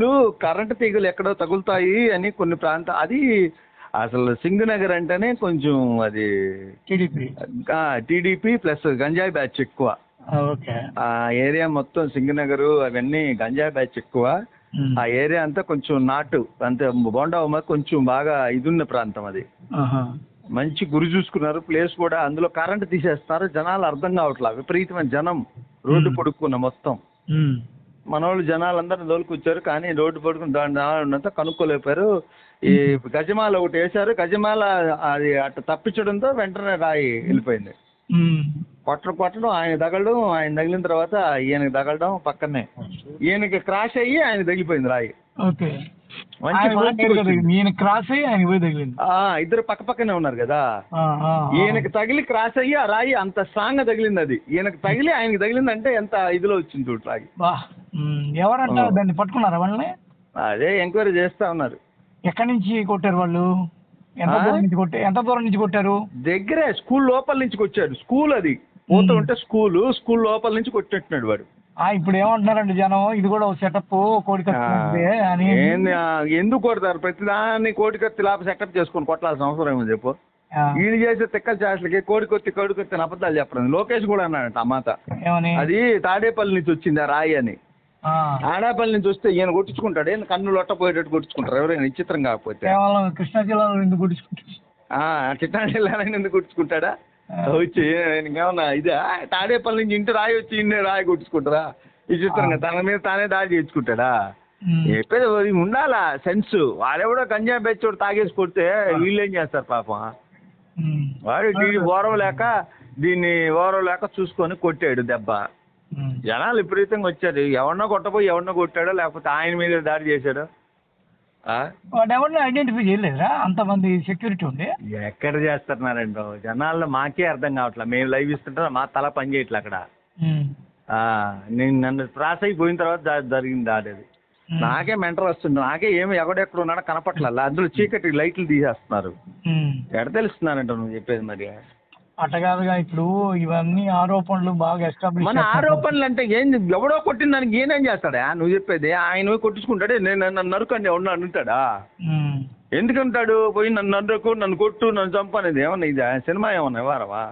వీళ్ళు కరెంటు తీగలు ఎక్కడో తగులుతాయి అని కొన్ని ప్రాంత అది అసలు సింగనగర్ అంటేనే కొంచెం అది టీడీపీ. టీడీపీ ప్లస్ గంజాయి బ్యాచ్ ఎక్కువ. ఓకే. ఆ ఏరియా మొత్తం సింగనగర్ అవన్నీ గంజాయి బ్యాచ్ ఎక్కువ. ఆ ఏరియా అంతా కొంచెం నాటు అంతే బోండా ఉమ్మ కొంచెం బాగా ఇదున్న ప్రాంతం అది. మంచి గురి చూసుకున్నారు ప్లేస్ కూడా అందులో కరెంట్ తీసేస్తున్నారు జనాలు అర్థం కావట్లా విపరీతమైన జనం రోడ్డు. పొడుక్కున్న మొత్తం. ఉమ్. మన వాళ్ళు జనాలందరూ దోలుకొచ్చారు కానీ రోడ్డు పడుకుని దాని కనుక్కోలేపారు ఈ గజమాల ఒకటి వేశారు గజమాల అది అట్ట తప్పించడంతో వెంటనే రాయి వెళ్ళిపోయింది. కొట్టడం కొట్టడం ఆయన తగలడం ఆయన తగిలిన తర్వాత ఈయనకి తగలడం పక్కనే ఈయనకి క్రాష్ అయ్యి ఆయన తగిలిపోయింది రాయి. ఈయన క్రాస్ అయ్యి ఆయన పోయి తగిలింది ఆ, ఇద్దరు పక్క పక్కనే ఉన్నారు కదా. ఈయనకి తగిలి క్రాస్ అయ్యి ఆ రాయి అంత స్ట్రాంగ్గా తగిలింది అది ఈయనకి తగిలి ఆయనకి తగిలింది అంటే ఎంత ఇదిలో వచ్చింది చూడు రాయి. ఎవరంట ఆ. దాన్ని పట్టుకున్నారా వాళ్ళని? అదే ఎంక్వైరీ చేస్తా ఉన్నారు. ఎక్కడి నుంచి కొట్టారు వాళ్ళు? ఎంత? దూరం నుంచి కొట్టారు ఎంత దూరం నుంచి కొట్టారు? దగ్గరే స్కూల్ లోపల నుంచి వచ్చాడు స్కూల్ అది. పోతూ ఉంటే స్కూల్ స్కూల్ లోపల నుంచి కొట్టేట్టున్నాడు వాడు. ఆ ఇప్పుడు ఏమంటున్నారండి జనం? ఇది కూడా ఒక సెటప్ కోడి కత్తి అని. ఎందుకు కొడతారు? ప్రతిదాన్ని కోడి కత్తి లాప సెటప్ చేసుకొని కొట్టాల్సిన అవసరం ఏమో చెప్పు? వీళ్ళు చేసే తిక్కల చేష్టలకి కోడి కొత్తి కోడి కొత్తి అని అబద్ధాలు చెప్పడం. లోకేష్ కూడా అన్నాడంట ఆ మాట. ఏమని? అది తాడేపల్లి నుంచి వచ్చింది ఆ రాయి అని. ఆడాపల్లి నుంచి వస్తే ఈయన కొట్టించుకుంటాడు. ఏంది కన్ను లొట్టపోయేటట్టు కొట్టించుకుంటారు. ఎవరైనా విచిత్రం కాకపోతే. కేవలం కృష్ణా జిల్లాలో ఎందుకు కొట్టించుకుంటారు చిట్టాడు వెళ్ళాలని ఎందుకు కొట్టించుకుంటాడా? వచ్చి ఇంకేమన్నా ఇదే? తాడేపల్లి నుంచి ఇంటి రాయి వచ్చి ఇన్నే రాయి కొట్టించుకుంటారా? విచిత్రంగా తన మీద తానే దాడి చేయించుకుంటాడా. చెప్పేది ఉండాలా? సెన్స్. వాడెవడో గంజాయి బెచ్చోడు తాగేసి కొడితే వీళ్ళు ఏం చేస్తారు పాపం. వాడు దీన్ని ఓరం లేక దీన్ని ఓరం లేక చూసుకొని కొట్టాడు దెబ్బ. జనాలు విపరీతంగా వచ్చారు. ఎవరినో కొట్టపోయి ఎవరినో కొట్టాడో? లేకపోతే ఆయన మీద దాడి చేశాడో? వాడు ఎవరిని ఐడెంటిఫై చేయలేదురా. అంతమంది సెక్యూరిటీ ఉండి. ఎక్కడ చేస్తున్నారండి జనాల్లో మాకే అర్థం కావట్లే. మేము లైవ్ ఇస్తుంటే మా తల పని చేయట్లే అక్కడ. నేను నన్ను క్రాస్ అయిపోయిన తర్వాత జరిగింది దాడి అది. నాకే మెంటల్ వస్తుంది. నాకే ఏమి ఎవడెక్కడ ఉన్నాడో కనపట్ల. అందులో చీకటి లైట్లు తీసేస్తున్నారు. ఎడ తెలుస్తున్నానంట నువ్వు చెప్పేది మరి? అట్ట కాదుగా ఇప్పుడు ఇవన్నీ ఆరోపణలు బాగా ఎస్టాబ్లిష్ మన ఆరోపణలు అంటే ఏం ఎవడో కొట్టిన దానికి ఈయనేం చేస్తాడా? నువ్వు చెప్పేది ఆయన కొట్టించుకుంటాడే? నేను నన్ను నరుకండి ఎవడన్నా అంటాడా? ఎందుకంటాడు? పోయి నన్ను నరుకు నన్ను కొట్టు నన్ను చంపు అనేది ఏమన్నా ఇది? సినిమా ఏమన్నా వారవా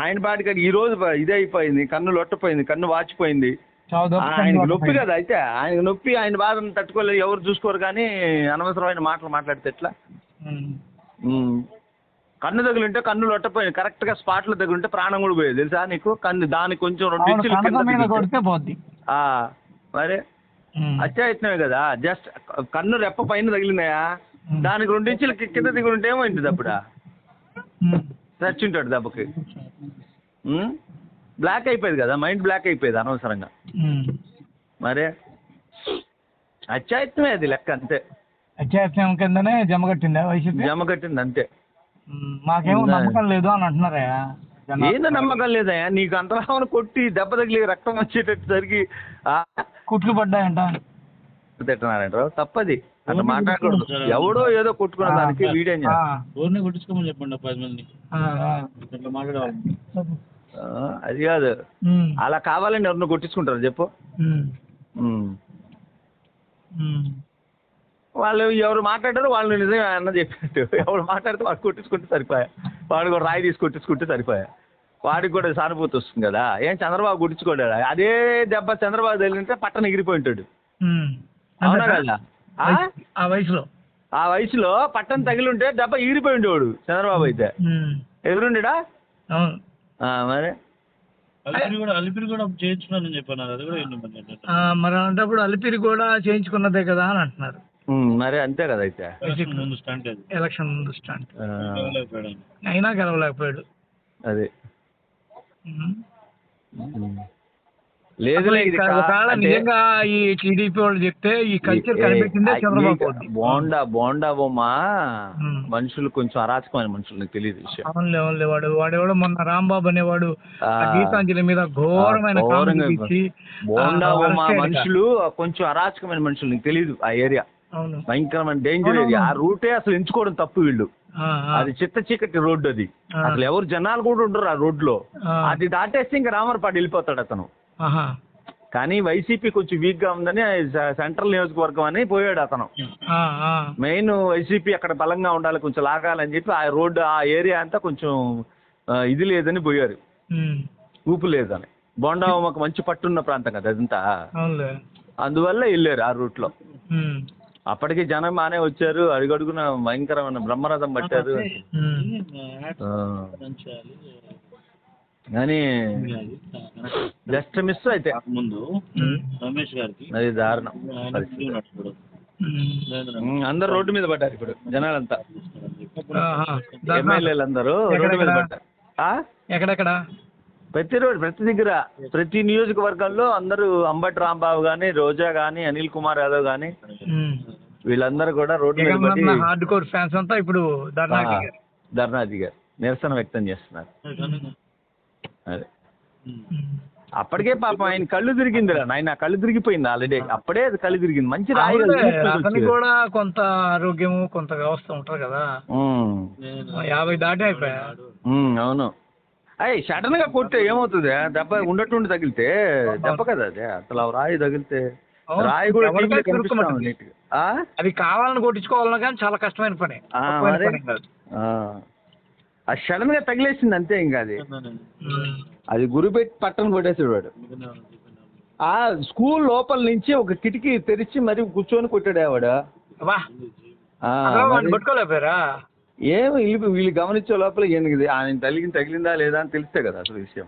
ఆయన పాటికి ఈ రోజు ఇదే అయిపోయింది కన్ను లొట్టపోయింది కన్ను వాచిపోయింది. ఆయనకు నొప్పి కదా అయితే ఆయనకు నొప్పి ఆయన బాధను తట్టుకోలేదు ఎవరు చూసుకోరు కానీ అనవసరమైన మాటలు మాట్లాడితే ఎట్లా. కన్ను తగులుంటే కన్ను లొట్టపోయింది కరెక్ట్గా స్పాట్లో తగులుంటే ప్రాణం కూడా పోయేది. తెలుసా నీకు? కన్ను దానికి కొంచెం రెండు ఇంచులు కింద కొడితే పోద్ది. మరి. అత్యాయత్నమే కదా. జస్ట్ కన్ను రెప్ప పైన తగిలిందయా. దానికి రెండు ఇంచులు కింద దిగులు ఉంటే ఏమైంది అప్పుడా. చచ్చుంటాడు దెబ్బకి? బ్లాక్ అయిపోయేది కదా. మైండ్ బ్లాక్ అయిపోయేది అనవసరంగా. మరే? అత్యాయత్నమే అది లెక్క అంతే. అత్యాయత్నం కిందనే జమ కట్టిందా వైసీపీ? జమ కట్టింది అంతే. మాకేమో? నమ్మకం లేదు అని అంటున్నారా. ఏందో నమ్మకం లేదయ్యా నీకు అంతరామని కొట్టి దెబ్బ తగిలి రక్తం వచ్చేటట్టు జరిగి ఆ, కుట్లు పడ్డాయంట. తిట్టనారంటారు? తప్పది. అట్లా మాట్లాడకూడదు. ఎవడో ఏదో కొట్టుకున్న దానికి వీడేం ఊరిని కొట్టించుకోమని చెప్పండి పది మంది అది కాదు. అలా కావాలని ఎవరిని కొట్టించుకుంటారు చెప్పు. వాళ్ళు ఎవరు మాట్లాడారో వాళ్ళు నిజమే అన్న చెప్పినట్టు. ఎవరు మాట్లాడితే వాడు కొట్టించుకుంటే సరిపోయా. వాడు కూడా రాయి తీసి కొట్టించుకుంటే సరిపోయా. వాడికి కూడా సానుభూతి వస్తుంది కదా. ఏం చంద్రబాబు కొట్టించుకోడా అదే దెబ్బ చంద్రబాబు తగిలింటే పట్టణ ఎగిరిపోయి ఉంటాడు. అవునా? కదా? ఆ? వయసు- ఆ వయసులో. ఆ వయసులో పట్టణ తగిలి ఉంటే దెబ్బ ఎగిరిపోయి ఉండేవాడు చంద్రబాబు అయితే. ఎదురుండడా? మరి? అలిపిరి కూడా చేయించుకున్నానని చెప్పన్నారు అది కూడా మరి ఆ, మరి అలాంటప్పుడు అలిపిరి కూడా చేయించుకున్నదే కదా అని అంటున్నారు. మరి అంతే కదా అయితే ఎలక్షన్ ముందు స్టాండ్ ఎలక్షన్ ముందు. అయినా గెలవలేకపోయాడు అది. లేదులే ఒకవేళ నిజంగా ఈ టీడీపీ వాళ్ళు చెప్తే ఈ కల్చర్ కనిపెట్టిందే చంద్రబాబు. బోండా బోండా బొమ్మా. మనుషులు కొంచెం అరాచకమైన మనుషులు నీకు తెలియదు విషయం అవునులే అవునులే వాడు వాడెవడో మొన్న రాంబాబు అనేవాడు గీతాంజలి మీద ఘోరమైన బోండా బొమ్మ. మనుషులు కొంచెం అరాచకమైన మనుషులు నీకు తెలియదు ఆ ఏరియా భయంకరమైన డేంజర్ ఏరియా ఆ. రూటే అసలు ఎంచుకోవడం తప్పు వీళ్ళు అది చిత్త చీకటి రోడ్డు అది. అసలు ఎవరు జనాలు కూడా ఉండరు ఆ రోడ్లో. అది దాటేస్తే ఇంకా రామర్పాడు వెళ్ళిపోతాడు అతను. కానీ వైసీపీ కొంచెం వీక్గా ఉందని సెంట్రల్ నియోజకవర్గం అని పోయాడు అతను. మెయిన్ వైసీపీ అక్కడ బలంగా ఉండాలి కొంచెం లాగాలని చెప్పి ఆ రోడ్డు ఆ ఏరియా అంతా కొంచెం ఇది లేదని పోయారు. ఊపు లేదని బొండా ఒక మంచి పట్టున్న ప్రాంతం కదా అదంతా అందువల్ల వెళ్ళారు ఆ రూట్లో ఉమ్. అప్పటికి జనం బాగానే వచ్చారు అడుగడుగున భయంకరమైన బ్రహ్మరథం పట్టారు. కానీ జస్ట్ మిస్ అయితే. ముందు. రమేష్ గారికి. అది దారుణం అందరు రోడ్డు మీద పడ్డారు ఇప్పుడు జనాలంతా. ఎమ్మెల్యేలు అందరూ రోడ్డు మీద ఎక్కడెక్కడ? పడ్డారు. ఆ? ఎక్కడెక్కడ? ప్రతి ప్రతి దగ్గర ప్రతి నియోజకవర్గాల్లో అందరూ అంబటి రాంబాబు గాని రోజా గాని అనిల్ కుమార్ యాదవ్ గాని ఉమ్. వీళ్ళందరూ కూడా రోడ్డు మీద పడి హార్డ్ కోర్ ఫ్యాన్స్ అంతా ఇప్పుడు ధర్నా దిగారు. నిరసన వ్యక్తం చేస్తున్నారు. అదే. ఉమ్. అప్పటికే పాపం ఆయన కళ్ళు తిరిగింది ఆయన కళ్ళు తిరిగిపోయింది ఆల్రెడీ అప్పుడే అది కళ్ళు తిరిగింది. మంచి రాయి కదా, అవునులే, ఊపిరి అతనికి వచ్చేది. కూడా కొంత ఆరోగ్యము కొంత వ్యవస్థ ఉంటది కదా. ఉమ్, యాభై దాటి అయిపోయా? ఉమ్, అవును. అయ్యి సడన్గా కొట్టే ఏమవుతుంది? దెబ్బ ఉండటుండి తగిలితే దెబ్బ కదా అదే. అసలు రాయి తగిలితే రాయి కూడా నీట్గా. అది కావాలని కొట్టించుకోవాలన్నా కానీ చాలా కష్టమైన పని. ఆ. అది. సడన్గా తగిలేసింది అంతే ఇంకా అది. అది గురి పెట్టి పట్టణ కొట్టేసాడు వాడు ఆ స్కూల్ లోపల నుంచి ఒక కిటికీ తెరిచి మరి కూర్చొని కొట్టాడు వాడు వా. ఆ, అసలు వాడిని మరి పట్టుకోలేకపోయారా? ఏం వీళ్ళు వీళ్ళు గమనించే లోపల ఈయనకి ఆయన తగిలింది తగిలిందా లేదా అని తెలిస్తే కదా అసలు విషయం.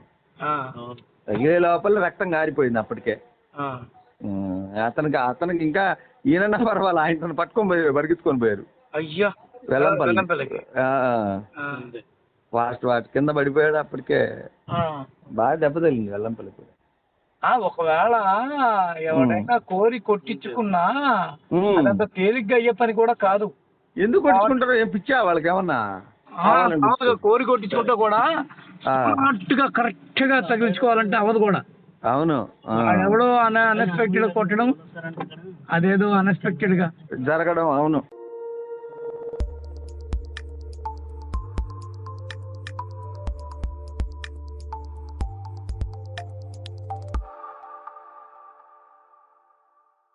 తగిలే లోపల రక్తం గారిపోయింది అప్పటికే. అతనికి అతనికి ఇంకా ఈయనన్నా పర్వాలేదు ఆయన పట్టుకొని పోయారు పరిగెత్తుకొని పోయారు. అయ్యా. వెల్లంపల్లి. ఫాస్ట్ వాటి కింద పడిపోయాడు అప్పటికే. బాగా దెబ్బ తగిలింది వెల్లంపల్లి కూడా. ఆ, ఒకవేళ ఎవరైనా కోరి కొట్టించుకున్నా. అదంత తేలిగ్గా అయ్యే పని కూడా కాదు. ఎందుకు కొట్టుకుంటారో ఏం పిచ్చా వాళ్ళకి ఏమన్నా కోరి కొట్టించుకుంటే కూడా గా కరెక్ట్గా తగిలించుకోవాలంటే అవదు కూడా. అవును. ఎవడో అన్ఎక్స్పెక్టెడ్ కొట్టడం అదేదో అన్ఎక్స్పెక్టెడ్గా. జరగడం అవును.